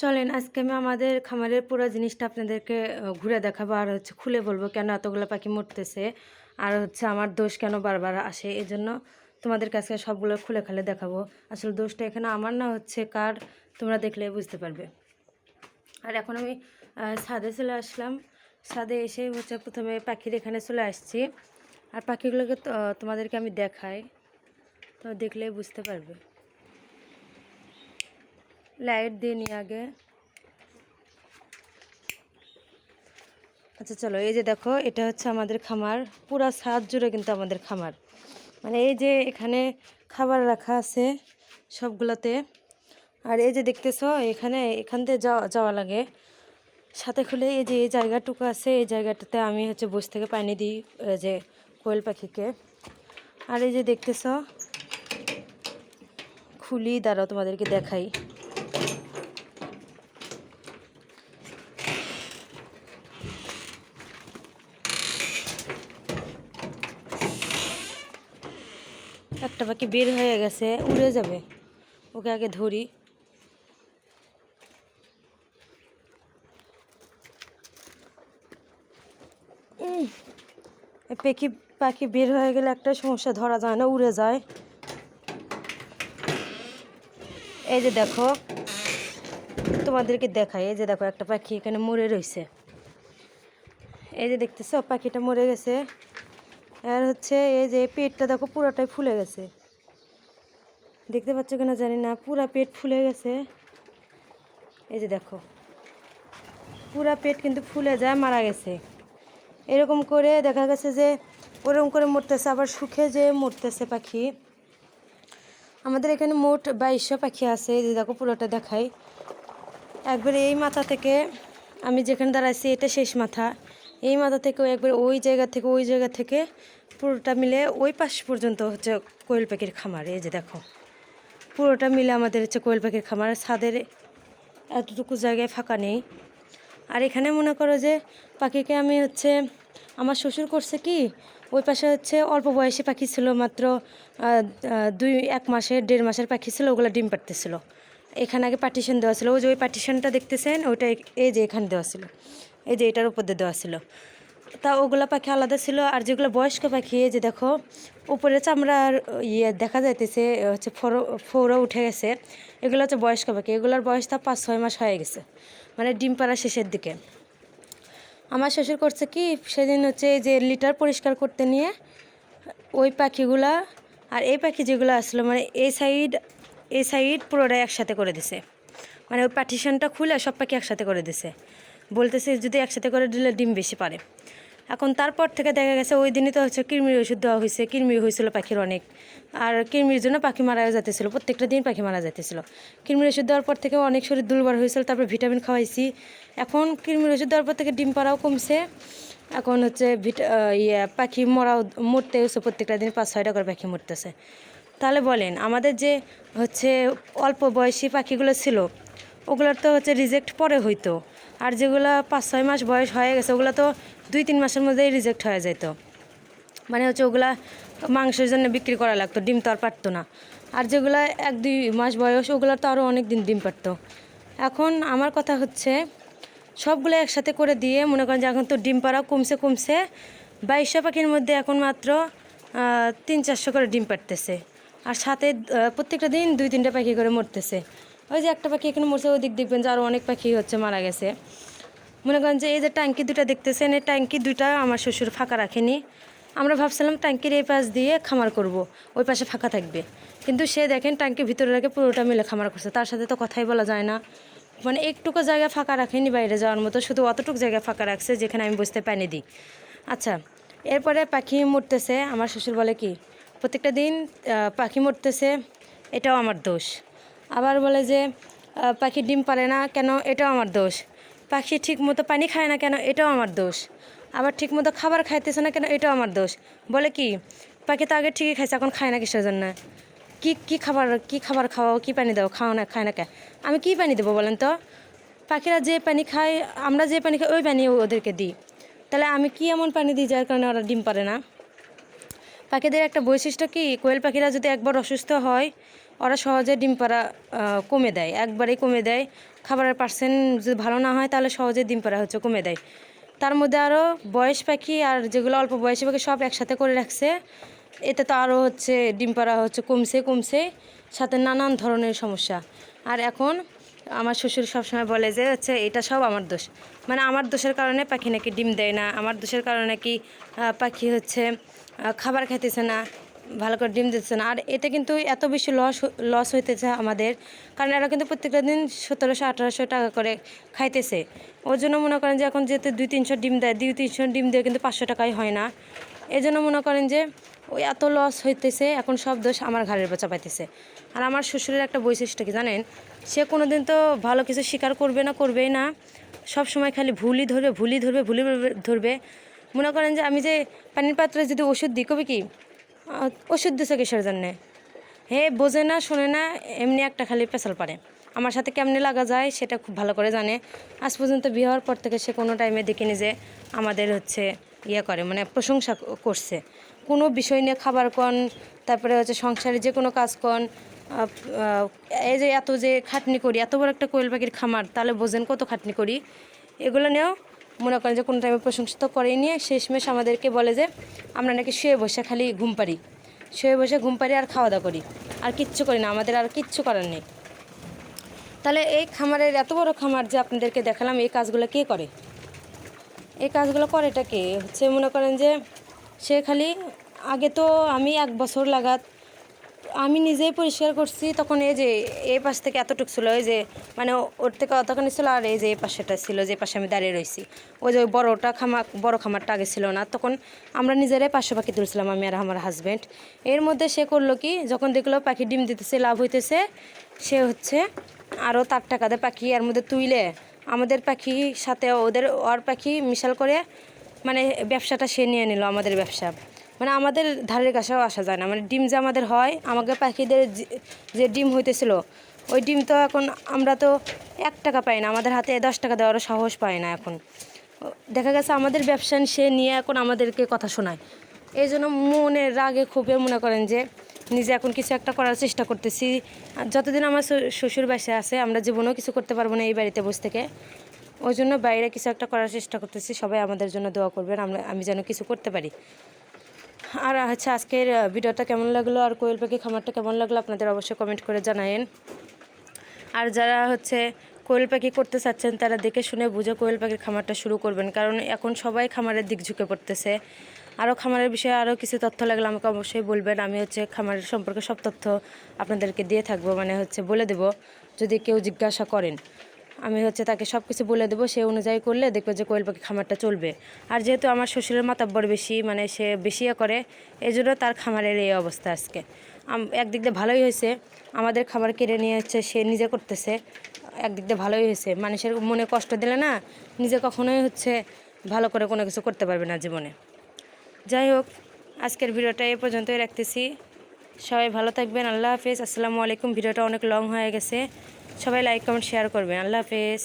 চলেন, আজকে আমি আমাদের খামারের পুরো জিনিসটা আপনাদেরকে ঘুরে দেখাবো আর হচ্ছে খুলে বলব কেন এতগুলো পাখি মরতেছে আর হচ্ছে আমার দোষ কেন বারবার আসে। এই জন্য তোমাদের কাছে সবগুলো খুলে খালে দেখাবো। আসলে দোষটা এখানে আমার না হচ্ছে কার, তোমরা দেখলে বুঝতে পারবে। আর এখন আমি ছাদে চলে আসলাম। ছাদে এসে হচ্ছে প্রথমে পাখির এখানে চলে আসছি। আর পাখিগুলোকে তোমাদেরকে আমি দেখাই। তো দেখলে বুঝতে পারবে। লাইট দিয়ে নিয়ে আগে। আচ্ছা চলো, এই যে দেখো, এটা হচ্ছে আমাদের খামার। পুরা ছাদ জুড়ে কিন্তু আমাদের খামার। মানে এই যে এখানে খাবার রাখা আছে সবগুলোতে। আর এই যে দেখতেছো, এখানে, এখান থেকে যাওয়া যাওয়া লাগে। সাথে খুলে এই যে, এই জায়গাটুকু আছে, এই জায়গাটাতে আমি হচ্ছে বসে থেকে পানি দিই যে কোয়েল পাখিকে। আর এই যে দেখতেছো, খুলি দাঁড়াও তোমাদেরকে দেখাই। একটা পাখি বের হয়ে গেছে, উড়ে যাবে। ওকে আগে ধরি। পাখি পাখি বের হয়ে গেলে একটা সমস্যা, ধরা যায় না, উড়ে যায়। এই যে দেখো, তোমাদেরকে দেখাই। এই যে দেখো, একটা পাখি এখানে মরে রয়েছে এই যে দেখতেছো, পাখিটা মরে গেছে। আর হচ্ছে এই যে পেটটা দেখো পুরোটাই ফুলে গেছে। দেখতে পাচ্ছ কিনা জানি না, পুরা পেট ফুলে গেছে। এই যে দেখো, পুরা পেট কিন্তু ফুলে যায়, মারা গেছে। এরকম করে দেখা গেছে যে ওরকম করে মরতেছে, আবার সুখে যে মরতেছে পাখি। আমাদের এখানে মোট বাইশশো পাখি আছে, এই যে দেখো পুরোটা দেখাই। একবারে এই মাথা থেকে আমি যেখানে দাঁড়াইছি, এটা শেষ মাথা। এই মাথা থেকে একবার ওই জায়গা থেকে ওই জায়গা থেকে পুরোটা মিলে ওই পাশ পর্যন্ত হচ্ছে কোয়েল পাখির খামার। এই যে দেখো, পুরোটা মিলে আমাদের হচ্ছে কোয়েল পাখির খামার। ছাদের এতটুকু জায়গায় ফাঁকা নেই। আর এখানে মনে করো যে পাখিকে আমি হচ্ছে, আমার শ্বশুর করছে কি, ওই পাশে হচ্ছে অল্প বয়সী পাখি ছিল মাত্র দুই, এক মাসের দেড় মাসের পাখি ছিল, ওগুলো ডিম পাড়তেছিল। এখানে আগে পার্টিশন দেওয়া ছিল। ওই যে ওই পার্টিশনটা দেখতেছেন, ওইটা এই যে এখানে দেওয়া ছিল। এই যে এটার উপর দিয়ে দেওয়া ছিল। তা ওগুলো পাখি আলাদা ছিল আর যেগুলো বয়স্ক পাখি যে দেখো উপরে চামড়ার ইয়ে দেখা যাইতেছে হচ্ছে ফোরো ফোরো উঠে গেছে। এগুলো হচ্ছে বয়স্ক পাখি, এগুলোর বয়স তা পাঁচ, ছয় মাস হয়ে গেছে মানে ডিম পাড়া শেষের দিকে। আমার শ্বশুর করছে কি, সেদিন হচ্ছে এই যে লিটার পরিষ্কার করতে নিয়ে ওই পাখিগুলা আর এই পাখি যেগুলো আসলো মানে এই সাইড এই সাইড পুরোটাই একসাথে করে দিছে। মানে ওই পার্টিশনটা খুলে সব পাখি একসাথে করে দিছে। বলতেছে যদি একসাথে করে দিলে ডিম বেশি পারে। এখন তারপর থেকে দেখা গেছে ওই দিনই তো হচ্ছে কৃমির ওষুধ দেওয়া হয়েছে, কৃমির হয়েছিল পাখির অনেক। আর কৃমির জন্য পাখি মারা যেতেছিল প্রত্যেকটা দিন পাখি মারা যেতেছিল কৃমির ওষুধ দেওয়ার পর থেকে অনেক শরীর দুর্বল হয়েছিল, তারপর ভিটামিন খাওয়াইছি। এখন কৃমির ওষুধ দেওয়ার পর থেকে ডিম পাড়াও কমছে। এখন হচ্ছে ভিটা ইয়ে পাখি মরাও, মরতে হচ্ছে প্রত্যেকটা দিন পাঁচ, ছয়টা করে পাখি মরতেছে। তাহলে বলেন, আমাদের যে হচ্ছে অল্প বয়সী পাখিগুলো ছিল, ওগুলোর তো হচ্ছে রিজেক্ট পরে হইতো। আর যেগুলো পাঁচ ছয় মাস বয়স হয়ে গেছে, ওগুলো তো দুই তিন মাসের মধ্যেই রিজেক্ট হয়ে যেত মানে হচ্ছে ওগুলা মাংসের জন্য বিক্রি করা লাগতো, ডিম তো আর পারতো না। আর যেগুলো এক দুই মাস বয়স ওগুলো তো আরও অনেক দিন ডিম পারতো। এখন আমার কথা হচ্ছে, সবগুলো একসাথে করে দিয়ে মনে করেন যে এখন তো ডিম পাড়াও কমছে কমছে বাইশশো পাখির মধ্যে এখন মাত্র তিন চারশো করে ডিম পারতেছে আর সাথে প্রত্যেকটা দিন দুই তিনটা পাখি করে মরতেছে। ওই যে একটা পাখি এখানে মরছে ওই দিক দেখবেন যে আরও অনেক পাখি হচ্ছে, মারা গেছে। মনে করেন যে এই যে ট্যাঙ্কি দুটা দেখতেছেন, এই ট্যাঙ্কি দুটা আমার শ্বশুর ফাঁকা রাখেনি। আমরা ভাবছিলাম ট্যাঙ্কির এই পাশ দিয়ে খামার করব, ওই পাশে ফাঁকা থাকবে। কিন্তু সে দেখেন ট্যাঙ্কির ভিতরে রেখে পুরোটা মিলে খামার করছে, তার সাথে তো কথাই বলা যায় না। মানে একটুকু জায়গা ফাঁকা রাখেনি বাইরে যাওয়ার মতো, শুধু অতটুকু জায়গা ফাঁকা রাখছে যেখানে আমি বসতে পানি দিই আচ্ছা এরপরে পাখি মরতেছে, আমার শ্বশুর বলে কি, প্রত্যেকটা দিন পাখি মরতেছে, এটাও আমার দোষ। আবার বলে যে পাখি ডিম পারে না, কেন এটাও আমার দোষ। পাখি ঠিক মতো পানি খায় না কেন এটাও আমার দোষ। আবার ঠিক মতো খাবার খাইতেছে না কেন এটাও আমার দোষ। বলে কি, পাখি তো আগে ঠিকই খাইছে, এখন খায় না কিসের জন্য? কি কি খাবার কি খাবার খাওয়াও, কি পানি দাও, খাও না, খায় না কে? আমি কি পানি দেবো বলেন তো? পাখিরা যে পানি খায়, আমরা যে পানি খাই, ওই পানি ওদেরকে দিই। তাহলে আমি কি এমন পানি দিই যার কারণে ওরা ডিম পারে না? পাখিদের একটা বৈশিষ্ট্য কি, কোয়েল পাখিরা যদি একবার অসুস্থ হয় ওরা সহজে ডিম পাড়া কমে দেয়। একবারেই কমে দেয়। খাবারের পার্সেন্ট যদি ভালো না হয়, তাহলে সহজে ডিম পাড়া হচ্ছে কমে দেয়। তার মধ্যে আরও বয়স পাখি আর যেগুলো অল্প বয়সী পাখি সব একসাথে করে রাখছে। এতে তো আরও হচ্ছে ডিম পাড়া হচ্ছে কমছে কমছে। সাথে নানান ধরনের সমস্যা। আর এখন আমার শ্বশুর সবসময় বলে যে, হচ্ছে এটা সব আমার দোষ। মানে আমার দোষের কারণে পাখি নাকি ডিম দেয় না। আমার দোষের কারণে কি পাখি হচ্ছে খাবার খাইতেছে না। ভালো করে ডিম দিচ্ছে না। আর এতে কিন্তু এত বেশি লস লস হইতেছে আমাদের। কারণ এরা কিন্তু প্রত্যেকটা দিন সতেরোশো, আঠারোশো টাকা করে খাইতেছে। ওর জন্য মনে করেন যে এখন যেহেতু দুই তিনশো ডিম দেয়, দুই তিনশো ডিম দিয়ে কিন্তু পাঁচশো টাকাই হয় না। এই জন্য মনে করেন যে ওই এত লস হইতেছে, এখন সব দোষ আমার ঘাড়ের উপর পাইতেছে আর আমার শ্বশুরের একটা বৈশিষ্ট্য কি জানেন? সে কোনো দিন তো ভালো কিছু স্বীকার করবে না, করবেই না। সব সময় খালি ভুলই ধরবে ভুলই ধরবে ভুলই ধরবে। মনে করেন যে আমি যে পানির পাত্রে যদি ওষুধ দিই, কবে কি ওষুধ দিছে কিসের জন্যে? হে, বোঝে না, শোনে না, এমনি একটা খালি পেশাল পারে। আমার সাথে কেমনে লাগা যায় সেটা খুব ভালো করে জানে। আজ পর্যন্ত বিয়ে হওয়ার পর থেকে সে কোনো টাইমে দেখিনি যে আমাদের হচ্ছে ইয়ে করে মানে প্রশংসা করছে। কোনো বিষয় নিয়ে খাবার কন, তারপরে হচ্ছে সংসারে যে কোনো কাজ কন এই যে এত যে খাটনি করি, এত বড় একটা কোয়েল পাখির খামার, তাহলে বোঝেন কত খাটনি করি। এগুলো নিয়েও মনে করেন যে কোনো টাইমে প্রশংসা তো করেই নিয়ে শেষমেশ আমাদেরকে বলে যে, আমরা নাকি শুয়ে বসে খালি ঘুম পারি শুয়ে বসে ঘুম পারি আর খাওয়া দাওয়া করি। আর কিচ্ছু করি না, আমাদের আর কিচ্ছু করার নেই। তাহলে এই খামারের এত বড় খামার যে আপনাদেরকে দেখালাম, এই কাজগুলো কে করে? এই কাজগুলো করেটা কে? হচ্ছে মনে করেন যে, সে খালি, আগে তো আমি এক বছর লাগাত আমি নিজেই পরিষ্কার করছি, তখন এই যে এই পাশ থেকে এতটুকু ছিল, এই যে মানে ওর থেকে অতখানি ছিল আর এই যে এই পাশেটা ছিল, যে পাশে আমি দাঁড়িয়ে রয়েছি ওই যে ওই বড়োটা খামা, বড় খামারটা আগে ছিল না, তখন আমরা নিজেরাই পাঁচশো পাখি তুলছিলাম, আমি আর আমার হাজব্যান্ড এর মধ্যে সে করল কি, যখন দেখল পাখি ডিম দিতেছে, লাভ হইতেছে, সে হচ্ছে আরও তার টাকা দিয়ে পাখি এর মধ্যে তুইলে, আমাদের পাখি সাথে ওদের, ওর পাখি মিশাল করে মানে ব্যবসাটা সে নিয়ে নিল, আমাদের ব্যবসা। মানে আমাদের ধারের কাছেও আসা যায় না। মানে ডিম যে আমাদের হয়, আমাকে পাখিদের যে- ডিম হইতেছিল, ওই ডিম তো এখন আমরা তো এক টাকা পাই না, আমাদের হাতে দশ টাকা দেওয়ারও সাহস পায় না এখন। দেখা গেছে আমাদের ব্যবসা সে নিয়ে এখন আমাদেরকে কথা শোনায়। এই জন্য মনে রাগে খুবই মনে করেন যে, নিজে এখন কিছু একটা করার চেষ্টা করতেছি। যতদিন আমার শ্বশুর- বাসায় আছে, আমরা জীবনেও কিছু করতে পারব না এই বাড়িতে বসে থেকে। ওই জন্য বাইরে কিছু একটা করার চেষ্টা করতেছি, সবাই আমাদের জন্য দোয়া করবেন, আমরা, আমি যেন কিছু করতে পারি। আর হচ্ছে আজকের ভিডিওটা কেমন লাগল? আর কোয়েল পাখি খামারটা কেমন লাগল? আপনাদের অবশ্যই কমেন্ট করে জানায়েন। আর যারা হচ্ছে কোয়েল পাখি করতে চাচ্ছেন, তারা দেখে শুনে বুঝে কোয়েল পাখির খামারটা শুরু করবেন। কারণ এখন সবাই খামারের দিক ঝুঁকে পড়তেছে। আরও খামারের বিষয়ে আরও কিছু তথ্য লাগলে আমাকে অবশ্যই বলবেন। আমি হচ্ছে খামারের সম্পর্কে সব তথ্য আপনাদেরকে দিয়ে থাকব মানে হচ্ছে বলে দেব, যদি কেউ জিজ্ঞাসা করেন। আমি হচ্ছে তাকে সব কিছু বলে দেবো, সে অনুযায়ী করলে দেখবে যে কোয়েল পাখি খামারটা চলবে। আর যেহেতু আমার শ্বশুরের মাতাব্বর বেশি মানে সে বেশি ইয়ে করে এই জন্য তার খামারের এই অবস্থা আজকে। একদিক দিয়ে ভালোই হয়েছে, আমাদের খাবার কেড়ে নিয়ে হচ্ছে সে নিজে করতেছে, একদিক দিয়ে ভালোই হয়েছে। মানুষের মনে কষ্ট দিলে না, নিজে কখনোই হচ্ছে ভালো করে কোনো কিছু করতে পারবে না জীবনে। যাই হোক, আজকের ভিডিওটা এ পর্যন্তই রাখতেছি। সবাই ভালো থাকবেন, আল্লাহ হাফেজ। আসসালামু আলাইকুম, ভিডিওটা অনেক লং হয়ে গেছে। সবাই লাইক কমেন্ট শেয়ার করবেন। আল্লাহ হাফেজ।